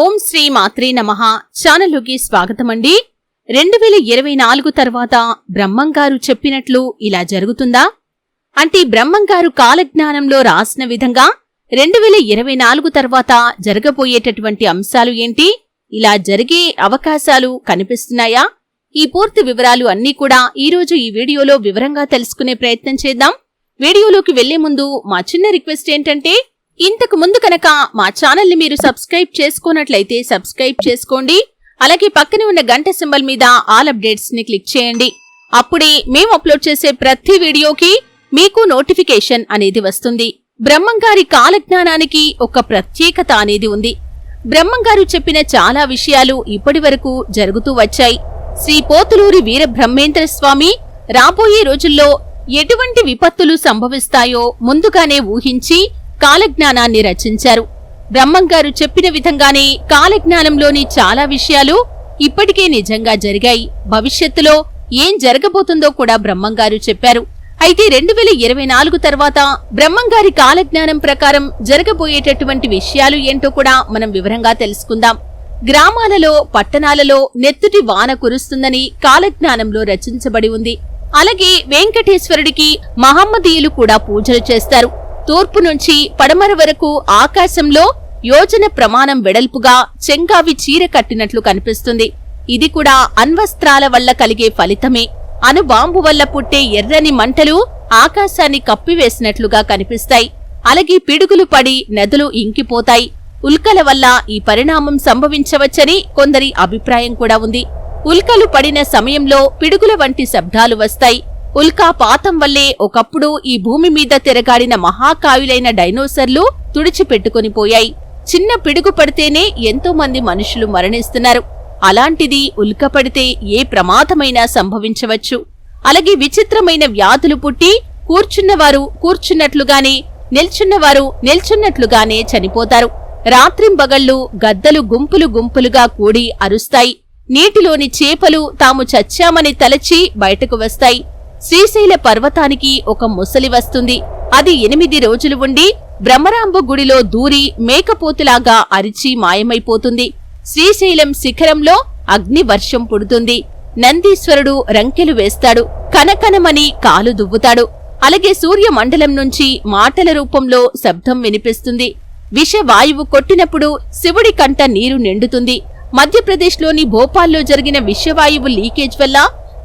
ఓం శ్రీ మాత్రే నమః. ఛానల్లోకి స్వాగతమండి. రెండు వేల ఇరవై నాలుగు తర్వాత బ్రహ్మంగారు చెప్పినట్లు ఇలా జరుగుతుందా? అంటే బ్రహ్మంగారు కాలజ్ఞానంలో రాసిన విధంగా రెండు వేల ఇరవై నాలుగు తర్వాత జరగబోయేటటువంటి అంశాలు ఏంటి? ఇలా జరిగే అవకాశాలు కనిపిస్తున్నాయా? ఈ పూర్తి వివరాలు అన్నీ కూడా ఈరోజు ఈ వీడియోలో వివరంగా తెలుసుకునే ప్రయత్నం చేద్దాం. వీడియోలోకి వెళ్ళే ముందు మా చిన్న రిక్వెస్ట్ ఏంటంటే ఇంతకు ముందు కనుక మా ఛానల్ని మీరు సబ్స్క్రైబ్ చేసుకున్నట్లయితే సబ్స్క్రైబ్ చేసుకోండి. అలాగే పక్కనే ఉన్న గంట సింబల్ మీద ఆల్ అప్డేట్స్ని క్లిక్ చేయండి. అప్పుడే మేము అప్లోడ్ చేసే ప్రతి వీడియోకి మీకు నోటిఫికేషన్ అనేది వస్తుంది. బ్రహ్మంగారి కాలజ్ఞానానికి ఒక ప్రత్యేకత అనేది ఉంది. బ్రహ్మంగారు చెప్పిన చాలా విషయాలు ఇప్పటి వరకు జరుగుతూ వచ్చాయి. శ్రీ పోతులూరి వీరబ్రహ్మేంద్ర స్వామి రాబోయే రోజుల్లో ఎటువంటి విపత్తులు సంభవిస్తాయో ముందుగానే ఊహించి కాలజ్ఞానాన్ని రచించారు. బ్రహ్మంగారు చెప్పిన విధంగానే కాలజ్ఞానంలోని చాలా విషయాలు ఇప్పటికే నిజంగా జరిగాయి. భవిష్యత్తులో ఏం జరగబోతుందో కూడా బ్రహ్మంగారు చెప్పారు. అయితే రెండు వేల ఇరవై నాలుగు తర్వాత బ్రహ్మంగారి కాలజ్ఞానం ప్రకారం జరగబోయేటటువంటి విషయాలు ఏంటో కూడా మనం వివరంగా తెలుసుకుందాం. గ్రామాలలో పట్టణాలలో నెత్తుటి వాన కురుస్తుందని కాలజ్ఞానంలో రచించబడి ఉంది. అలాగే వెంకటేశ్వరుడికి మహమ్మదీయులు కూడా పూజలు చేస్తారు. తూర్పు నుంచి పడమర వరకు ఆకాశంలో యోజన ప్రమాణం వెడల్పుగా చెంగావి చీర కట్టినట్లు కనిపిస్తుంది. ఇది కూడా అణ్వస్త్రాల వల్ల కలిగే ఫలితమే. అణుబాంబు వల్ల పుట్టే ఎర్రని మంటలు ఆకాశాన్ని కప్పివేసినట్లుగా కనిపిస్తాయి. అలాగే పిడుగులు పడి నదులు ఇంకిపోతాయి. ఉల్కల వల్ల ఈ పరిణామం సంభవించవచ్చని కొందరి అభిప్రాయం కూడా ఉంది. ఉల్కలు పడిన సమయంలో పిడుగుల వంటి శబ్దాలు వస్తాయి. ఉల్కాపాతం వల్లే ఒకప్పుడు ఈ భూమి మీద తిరగాడిన మహాకాయులైన డైనోసర్లు తుడిచిపెట్టుకుని పోయాయి. చిన్న పిడుగు పడితేనే ఎంతో మంది మనుషులు మరణిస్తున్నారు. అలాంటిది ఉల్క పడితే ఏ ప్రమాదమైనా సంభవించవచ్చు. అలాగే విచిత్రమైన వ్యాధులు పుట్టి కూర్చున్నవారు కూర్చున్నట్లుగానే నిల్చున్నవారు నిల్చున్నట్లుగానే చనిపోతారు. రాత్రింబగళ్ళు గద్దలు గుంపులు గుంపులుగా కూడి అరుస్తాయి. నీటిలోని చేపలు తాము చచ్చామని తలచి బయటకు వస్తాయి. శ్రీశైల పర్వతానికి ఒక ముసలి వస్తుంది. అది ఎనిమిది రోజులు ఉండి బ్రహ్మరాంబ గుడిలో దూరి మేకపోతులాగా అరిచి మాయమైపోతుంది. శ్రీశైలం శిఖరంలో అగ్నివర్షం పుడుతుంది. నందీశ్వరుడు రంకెలు వేస్తాడు. కనకనమని కాలు దువ్వుతాడు. అలాగే సూర్యమండలం నుంచి మాటల రూపంలో శబ్దం వినిపిస్తుంది. విషవాయువు కొట్టినప్పుడు శివుడి కంట నీరు నిండుతుంది. మధ్యప్రదేశ్లోని భోపాల్లో జరిగిన విషవాయువు లీకేజ్ వల్ల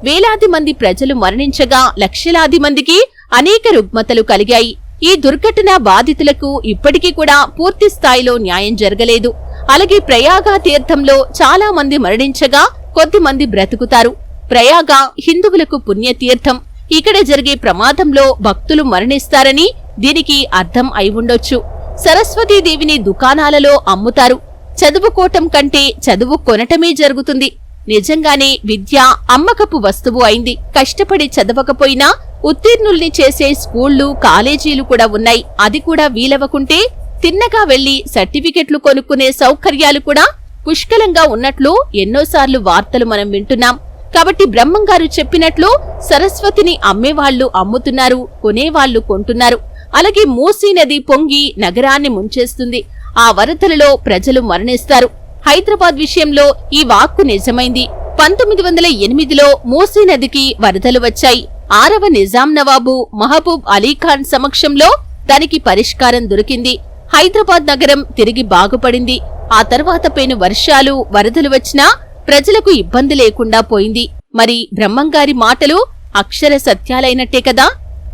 వేలాది మంది ప్రజలు మరణించగా లక్షలాది మందికి అనేక రుగ్మతలు కలిగాయి. ఈ దుర్ఘటన బాధితులకు ఇప్పటికీ కూడా పూర్తి స్థాయిలో న్యాయం జరగలేదు. అలాగే ప్రయాగ తీర్థంలో చాలా మంది మరణించగా కొద్ది మంది బ్రతుకుతారు. ప్రయాగ హిందువులకు పుణ్యతీర్థం. ఇక్కడ జరిగే ప్రమాదంలో భక్తులు మరణిస్తారని దీనికి అర్థం అయి ఉండొచ్చు. సరస్వతీదేవిని దుకాణాలలో అమ్ముతారు. చదువుకోవటం కంటే చదువు కొనటమే జరుగుతుంది. నిజంగానే విద్య అమ్మకపు వస్తువు అయింది. కష్టపడి చదవకపోయినా ఉత్తీర్ణుల్ని చేసే స్కూళ్ళు కాలేజీలు కూడా ఉన్నాయి. అది కూడా వీలవకుంటే తిన్నగా వెళ్ళి సర్టిఫికెట్లు కొనుక్కునే సౌకర్యాలు కూడా పుష్కలంగా ఉన్నట్లు ఎన్నోసార్లు వార్తలు మనం వింటున్నాం. కాబట్టి బ్రహ్మంగారు చెప్పినట్లు సరస్వతిని అమ్మేవాళ్ళు అమ్ముతున్నారు కొనేవాళ్ళు కొంటున్నారు. అలాగే మూసీ నది పొంగి నగరాన్ని ముంచేస్తుంది. ఆ వరదలలో ప్రజలు మరణిస్తారు. హైదరాబాద్ విషయంలో ఈ వాక్కు నిజమైంది. పంతొమ్మిది వందల ఎనిమిదిలో మూసీ నదికి వరదలు వచ్చాయి. ఆరవ నిజాం నవాబు మహబూబ్ అలీఖాన్ సమక్షంలో దానికి పరిష్కారం దొరికింది. హైదరాబాద్ నగరం తిరిగి బాగుపడింది. ఆ తర్వాత పేను వర్షాలు వరదలు వచ్చినా ప్రజలకు ఇబ్బంది లేకుండా పోయింది. మరి బ్రహ్మంగారి మాటలు అక్షర సత్యాలైనట్టే కదా?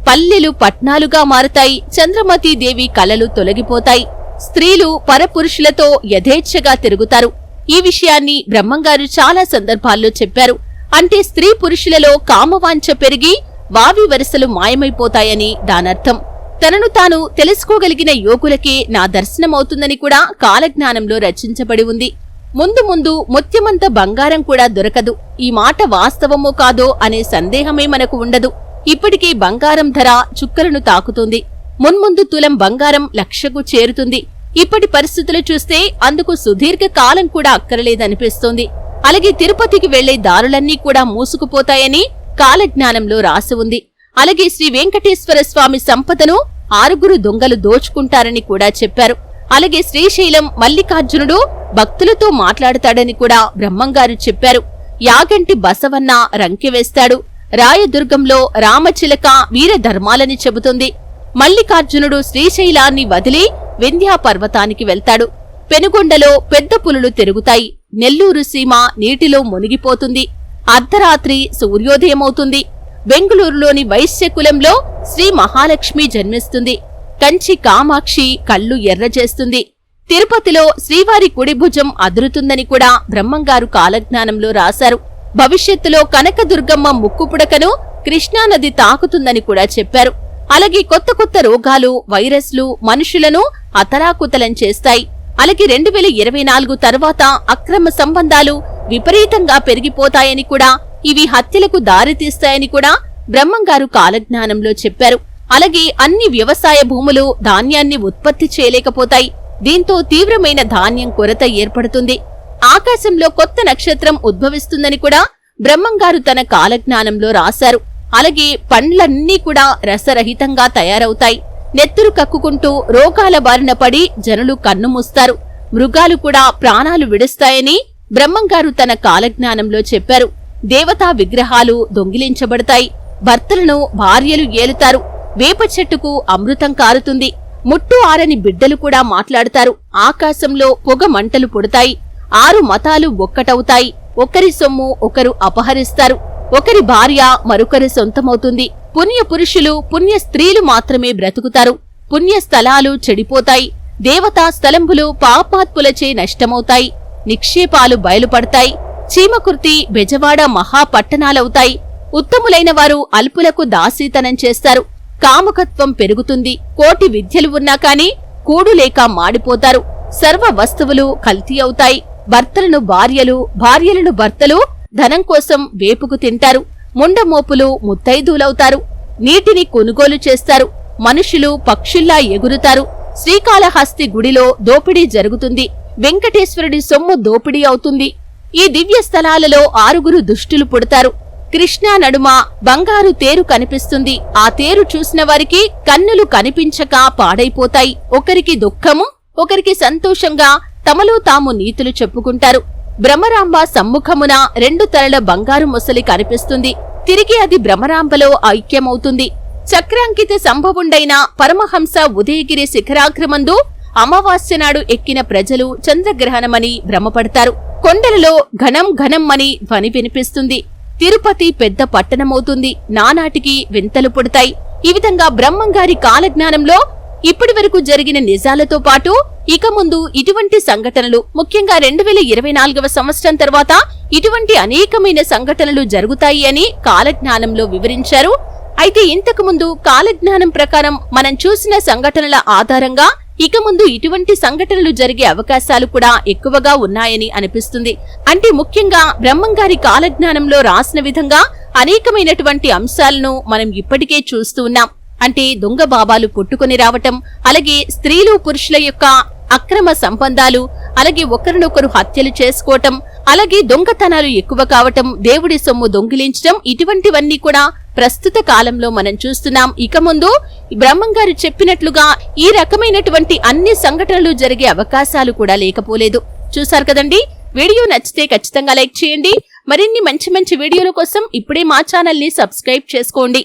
పల్లెలు పట్నాలుగా మారతాయి చంద్రమతీదేవి కలలు తొలగిపోతాయి. స్త్రీలు పరపురుషులతో యథేచ్ఛగా తిరుగుతారు. ఈ విషయాన్ని బ్రహ్మంగారు చాలా సందర్భాల్లో చెప్పారు. అంటే స్త్రీ పురుషులలో కామవాంఛ పెరిగి వావి వరసలు మాయమైపోతాయని దానర్థం. తనను తాను తెలుసుకోగలిగిన యోగులకే నా దర్శనమవుతుందని కూడా కాలజ్ఞానంలో రచించబడి ఉంది. ముందు ముందు ముత్యమంత బంగారం కూడా దొరకదు. ఈ మాట వాస్తవమో కాదో అనే సందేహమే మనకు ఉండదు. ఇప్పటికీ బంగారం ధర చుక్కలను తాకుతుంది. మున్ముందు తులం బంగారం లక్షకు చేరుతుంది. ఇప్పటి పరిస్థితులు చూస్తే అందుకు సుదీర్ఘ కాలం కూడా అక్కరలేదనిపిస్తోంది. అలాగే తిరుపతికి వెళ్ళే దారులన్నీ కూడా మూసుకుపోతాయని కాలజ్ఞానంలో రాసి ఉంది. అలాగే శ్రీ వెంకటేశ్వర స్వామి సంపదను ఆరుగురు దొంగలు దోచుకుంటారని కూడా చెప్పారు. అలాగే శ్రీశైలం మల్లికార్జునుడు భక్తులతో మాట్లాడతాడని కూడా బ్రహ్మంగారు చెప్పారు. యాగంటి బసవన్న రంకెవేస్తాడు రాయదుర్గంలో రామచిలక వీరధర్మాలని చెబుతుంది. మల్లికార్జునుడు శ్రీశైలాన్ని వదిలి వింధ్యాపర్వతానికి వెళ్తాడు. పెనుగొండలో పెద్ద పులులు తిరుగుతాయి. నెల్లూరు సీమ నీటిలో మునిగిపోతుంది. అర్ధరాత్రి సూర్యోదయమవుతుంది. బెంగుళూరులోని వైశ్యకులంలో శ్రీ మహాలక్ష్మి జన్మిస్తుంది. కంచి కామాక్షి కళ్ళు ఎర్రజేస్తుంది. తిరుపతిలో శ్రీవారి కుడి భుజం అదురుతుందని కూడా బ్రహ్మంగారు కాలజ్ఞానంలో రాశారు. భవిష్యత్తులో కనకదుర్గమ్మ ముక్కుపుడకను కృష్ణానది తాకుతుందని కూడా చెప్పారు. అలాగే కొత్త కొత్త రోగాలు వైరస్లు మనుషులను అతలాకుతలం చేస్తాయి. అలాగే రెండు వేల ఇరవై నాలుగు తర్వాత అక్రమ సంబంధాలు విపరీతంగా పెరిగిపోతాయని కూడా ఇవి హత్యలకు దారితీస్తాయని కూడా బ్రహ్మంగారు కాలజ్ఞానంలో చెప్పారు. అలాగే అన్ని వ్యవసాయ భూములు ధాన్యాన్ని ఉత్పత్తి చేయలేకపోతాయి. దీంతో తీవ్రమైన ధాన్యం కొరత ఏర్పడుతుంది. ఆకాశంలో కొత్త నక్షత్రం ఉద్భవిస్తుందని కూడా బ్రహ్మంగారు తన కాలజ్ఞానంలో రాశారు. అలాగే పండ్లన్నీ కూడా రసరహితంగా తయారవుతాయి. నెత్తురు కక్కుకుంటూ రోగాల బారిన పడి జనులు కన్నుమూస్తారు మృగాలు కూడా ప్రాణాలు విడుస్తాయని బ్రహ్మంగారు తన కాలజ్ఞానంలో చెప్పారు. దేవతా విగ్రహాలు దొంగిలించబడతాయి. భర్తలను భార్యలు ఏలుతారు. వేప చెట్టుకు అమృతం కారుతుంది. ముట్టు ఆరని బిడ్డలు కూడా మాట్లాడతారు. ఆకాశంలో పొగ మంటలు పుడతాయి. ఆరు మతాలు ఒక్కటవుతాయి. ఒకరి సొమ్ము ఒకరు అపహరిస్తారు. ఒకరి భార్య మరొకరి సొంతమవుతుంది. పుణ్య పురుషులు పుణ్య స్త్రీలు మాత్రమే బ్రతుకుతారు. పుణ్య స్థలాలు చెడిపోతాయి. దేవతా స్థలంబులు పాపాత్ములచే నష్టమవుతాయి. నిక్షేపాలు బయలుపడతాయి. చీమకుర్తి బెజవాడ మహాపట్టణాలవుతాయి. ఉత్తములైన వారు అల్పులకు దాసీతనం చేస్తారు. కాముకత్వం పెరుగుతుంది. కోటి విద్యలు ఉన్నా కాని కూడు లేక మాడిపోతారు. సర్వ వస్తువులు కల్తీ అవుతాయి. భర్తలను భార్యలు భార్యలను భర్తలు ధనం కోసం వేపుకు తింటారు. ముండమోపులు ముత్తైదులవుతారు నీటిని కొనుగోలు చేస్తారు. మనుషులు పక్షుల్లా ఎగురుతారు. శ్రీకాళహస్తి గుడిలో దోపిడీ జరుగుతుంది. వెంకటేశ్వరుడి సొమ్ము దోపిడీ అవుతుంది. ఈ దివ్య స్థలాలలో ఆరుగురు దుష్టులు పుడతారు. కృష్ణా నడుమ బంగారు తేరు కనిపిస్తుంది. ఆ తేరు చూసిన వారికి కన్నులు కనిపించక పాడైపోతాయి. ఒకరికి దుఃఖము ఒకరికి సంతోషంగా తమలో తాము నీతులు చెప్పుకుంటారు. భ్రమరాంబ సమ్ముఖమున రెండు తలల బంగారు మొసలి కనిపిస్తుంది. తిరిగి అది భ్రమరాంబలో ఐక్యమవుతుంది. చక్రాంకిత సంభవుండైన పరమహంస ఉదయగిరి శిఖరాగ్రమందు అమావాస్య నాడు ఎక్కిన ప్రజలు చంద్రగ్రహణమని భ్రమపడతారు. కొండలలో ఘనం ఘనం అని ధ్వని వినిపిస్తుంది. తిరుపతి పెద్ద పట్టణమవుతుంది. నానాటికి వింతలు పుడతాయి. ఈ విధంగా బ్రహ్మంగారి కాలజ్ఞానంలో ఇప్పటి వరకు జరిగిన నిజాలతో పాటు ఇక ముందు ఇటువంటి సంఘటనలు ముఖ్యంగా రెండు వేల ఇరవై నాలుగవ సంవత్సరం తర్వాత ఇటువంటి అనేకమైన సంఘటనలు జరుగుతాయి అని కాలజ్ఞానంలో వివరించారు. అయితే ఇంతకు ముందు కాలజ్ఞానం ప్రకారం మనం చూసిన సంఘటనల ఆధారంగా ఇక ముందు ఇటువంటి సంఘటనలు జరిగే అవకాశాలు కూడా ఎక్కువగా ఉన్నాయని అనిపిస్తుంది. అంటే ముఖ్యంగా బ్రహ్మంగారి కాలజ్ఞానంలో రాసిన విధంగా అనేకమైనటువంటి అంశాలను మనం ఇప్పటికే చూస్తూ ఉన్నాం. అంటే దొంగ బాబాలు పుట్టుకొని రావటం అలాగే స్త్రీలు పురుషుల యొక్క అక్రమ సంబంధాలు అలాగే ఒకరినొకరు హత్యలు చేసుకోవటం అలాగే దొంగతనాలు ఎక్కువ కావటం దేవుడి సొమ్ము దొంగిలించటం ఇటువంటివన్నీ కూడా ప్రస్తుత కాలంలో మనం చూస్తున్నాం. ఇక ముందు బ్రహ్మంగారు చెప్పినట్లుగా ఈ రకమైనటువంటి అన్ని సంఘటనలు జరిగే అవకాశాలు కూడా లేకపోలేదు. చూసారు కదండి? వీడియో నచ్చితే ఖచ్చితంగా లైక్ చేయండి. మరిన్ని మంచి మంచి వీడియోల కోసం ఇప్పుడే మా ఛానల్ని సబ్స్క్రైబ్ చేసుకోండి.